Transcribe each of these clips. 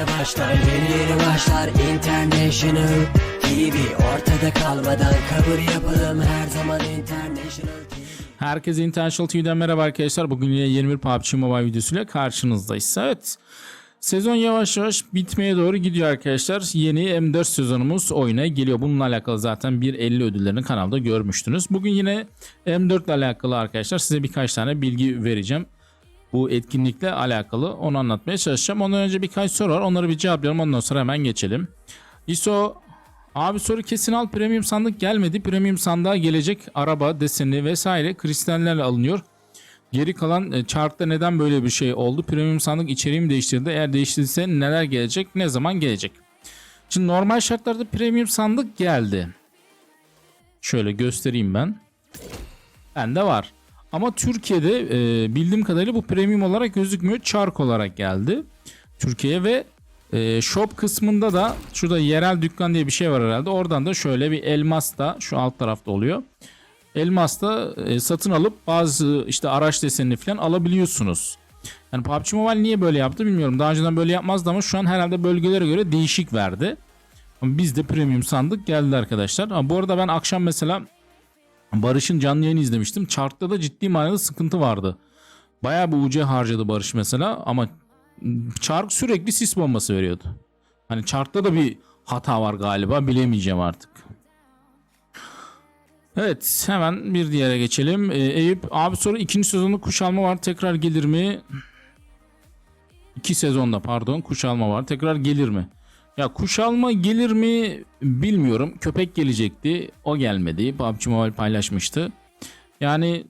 yeni başlar Yeni yeni başlar International TV Ortada kalmadan kabul yapalım Her zaman International TV Herkese International TV'den merhaba arkadaşlar. Bugün yine 21 PUBG Mobile videosuyla karşınızdayız. Evet. Sezon yavaş yavaş bitmeye doğru gidiyor arkadaşlar. Yeni M4 sezonumuz oyuna geliyor. Bununla alakalı zaten bir 50 ödüllerini kanalda görmüştünüz. Bugün yine M4 ile alakalı arkadaşlar size birkaç tane bilgi vereceğim. Bu etkinlikle alakalı onu anlatmaya çalışacağım. Ondan önce birkaç soru var. Onları bir cevaplayalım. Ondan sonra hemen geçelim. ISO Abi soru kesin al premium sandık gelmedi. Premium sandığa gelecek araba deseni vesaire kristallerle alınıyor. Geri kalan e, chart'ta neden böyle bir şey oldu? Premium sandık içeriği mi değiştirdi? Eğer değiştirdiyse neler gelecek? Ne zaman gelecek? Şimdi normal şartlarda premium sandık geldi. Şöyle göstereyim ben. Bende var. Ama Türkiye'de e, bildiğim kadarıyla bu premium olarak gözükmüyor. Çark olarak geldi. Türkiye'ye ve e, shop kısmında da şurada yerel dükkan diye bir şey var herhalde. Oradan da şöyle bir elmas da şu alt tarafta oluyor. Elmas da e, satın alıp bazı işte araç desenini falan alabiliyorsunuz. Yani PUBG Mobile niye böyle yaptı bilmiyorum. Daha önceden böyle yapmazdı ama şu an herhalde bölgelere göre değişik verdi. Ama bizde premium sandık geldi arkadaşlar. Ama bu arada ben akşam mesela Barış'ın canlı yayını izlemiştim. Chart'ta da ciddi manada sıkıntı vardı. Bayağı bir UC harcadı Barış mesela ama Çark sürekli sis bombası veriyordu. Hani Chart'ta da bir hata var galiba bilemeyeceğim artık. Evet hemen bir diğere geçelim. Ee, Eyüp abi soru ikinci sezonda kuş alma var tekrar gelir mi? İki sezonda pardon kuş alma var tekrar gelir mi? Ya kuş alma gelir mi bilmiyorum. Köpek gelecekti o gelmedi. PUBG Mobile paylaşmıştı. Yani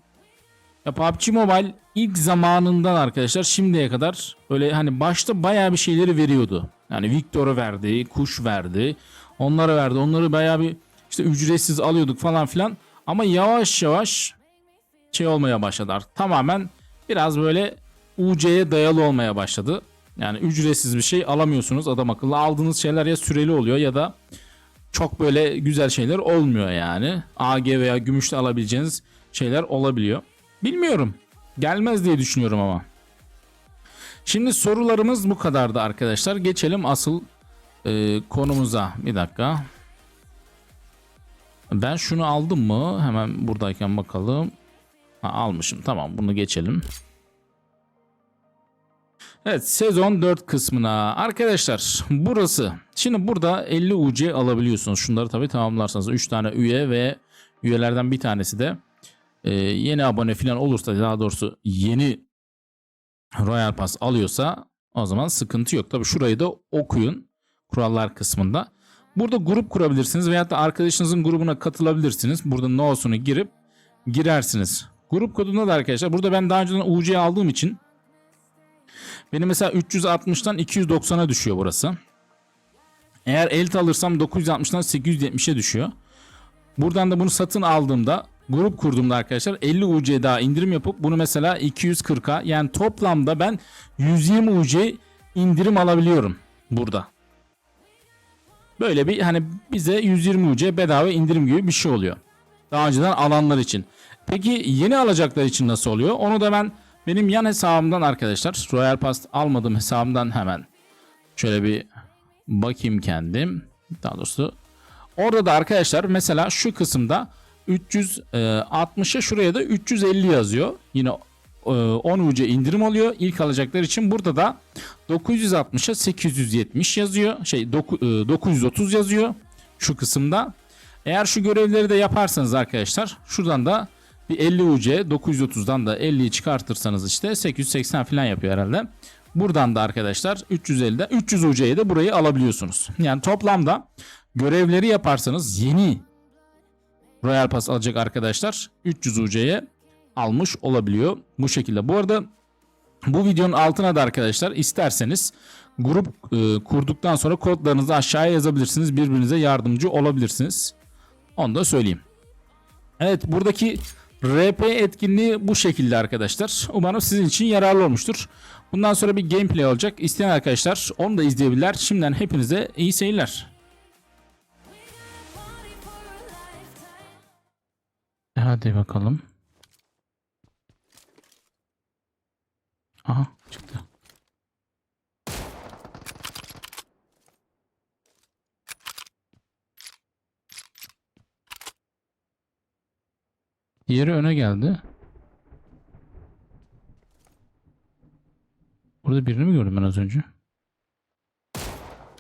ya PUBG Mobile ilk zamanından arkadaşlar şimdiye kadar böyle hani başta bayağı bir şeyleri veriyordu. Yani Victor'u verdi, kuş verdi, onları verdi. Onları bayağı bir işte ücretsiz alıyorduk falan filan. Ama yavaş yavaş şey olmaya başladılar. Tamamen biraz böyle UC'ye dayalı olmaya başladı. Yani ücretsiz bir şey alamıyorsunuz adam akıllı. Aldığınız şeyler ya süreli oluyor ya da çok böyle güzel şeyler olmuyor yani. AG veya gümüşle alabileceğiniz şeyler olabiliyor. Bilmiyorum. Gelmez diye düşünüyorum ama. Şimdi sorularımız bu kadardı arkadaşlar. Geçelim asıl e, konumuza. Bir dakika. Ben şunu aldım mı? Hemen buradayken bakalım. Ha, almışım. Tamam bunu geçelim. Evet sezon 4 kısmına. Arkadaşlar burası. Şimdi burada 50 UC alabiliyorsunuz. Şunları tabii tamamlarsanız. 3 tane üye ve üyelerden bir tanesi de e, yeni abone falan olursa daha doğrusu yeni Royal Pass alıyorsa o zaman sıkıntı yok. Tabii şurayı da okuyun kurallar kısmında. Burada grup kurabilirsiniz veyahut da arkadaşınızın grubuna katılabilirsiniz. Burada no'sunu girip girersiniz. Grup kodunda da arkadaşlar burada ben daha önceden UC aldığım için benim mesela 360'tan 290'a düşüyor burası. Eğer elit alırsam 960'dan 870'e düşüyor. Buradan da bunu satın aldığımda grup kurduğumda arkadaşlar 50 UC daha indirim yapıp bunu mesela 240'a yani toplamda ben 120 UC indirim alabiliyorum burada. Böyle bir hani bize 120 UC bedava indirim gibi bir şey oluyor. Daha önceden alanlar için. Peki yeni alacaklar için nasıl oluyor? Onu da ben benim yan hesabımdan arkadaşlar Royal Pass almadığım hesabımdan hemen şöyle bir bakayım kendim. Daha doğrusu orada da arkadaşlar mesela şu kısımda 360'a şuraya da 350 yazıyor. Yine e, 10 UC indirim oluyor ilk alacaklar için. Burada da 960'a 870 yazıyor. Şey doku- e, 930 yazıyor şu kısımda. Eğer şu görevleri de yaparsanız arkadaşlar şuradan da bir 50 UC 930'dan da 50'yi çıkartırsanız işte 880 falan yapıyor herhalde. Buradan da arkadaşlar 350'de 300 UC'ye de burayı alabiliyorsunuz. Yani toplamda görevleri yaparsanız yeni Royal Pass alacak arkadaşlar 300 UC'ye almış olabiliyor bu şekilde. Bu arada bu videonun altına da arkadaşlar isterseniz grup e, kurduktan sonra kodlarınızı aşağıya yazabilirsiniz. Birbirinize yardımcı olabilirsiniz. Onu da söyleyeyim. Evet buradaki RP etkinliği bu şekilde arkadaşlar. Umarım sizin için yararlı olmuştur. Bundan sonra bir gameplay olacak. İsteyen arkadaşlar onu da izleyebilirler. Şimdiden hepinize iyi seyirler. Hadi bakalım. Aha Diğeri öne geldi. Burada birini mi gördüm ben az önce?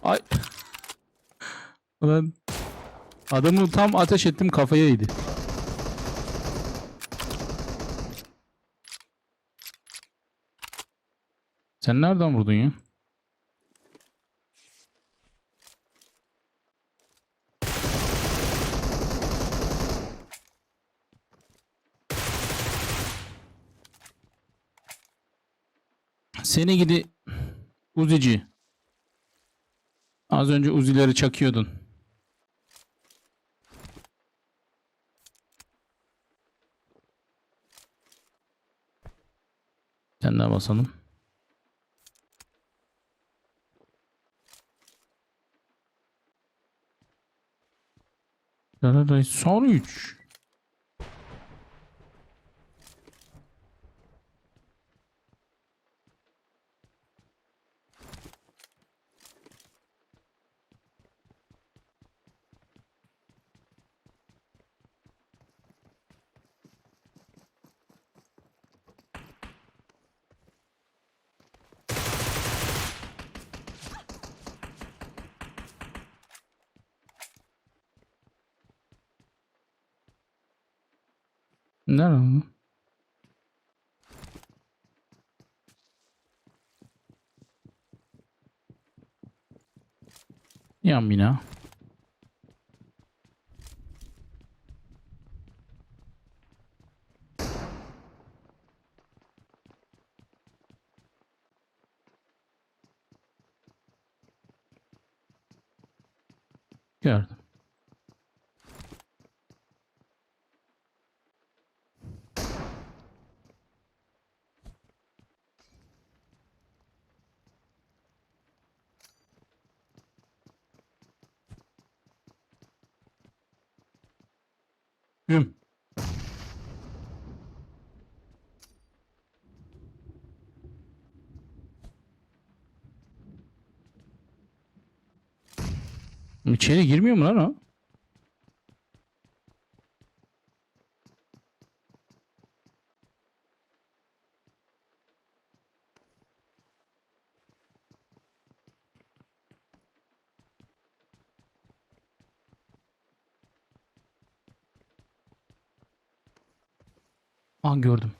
Ay. Ulan adamı tam ateş ettim kafaya yedi. Sen nereden vurdun ya? Seni gidi Uzici. Az önce Uzileri çakıyordun. Sen daha basalım. Son 3. Nerede o? Yan bina. Gördüm. Hüm. İçeri girmiyor mu lan o? Aa gördüm.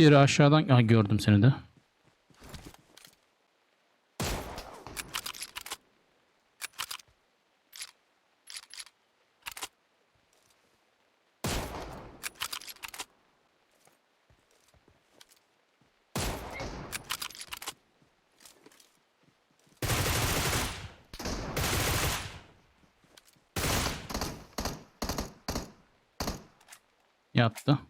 Biri aşağıdan... Aa gördüm seni de. Yattı.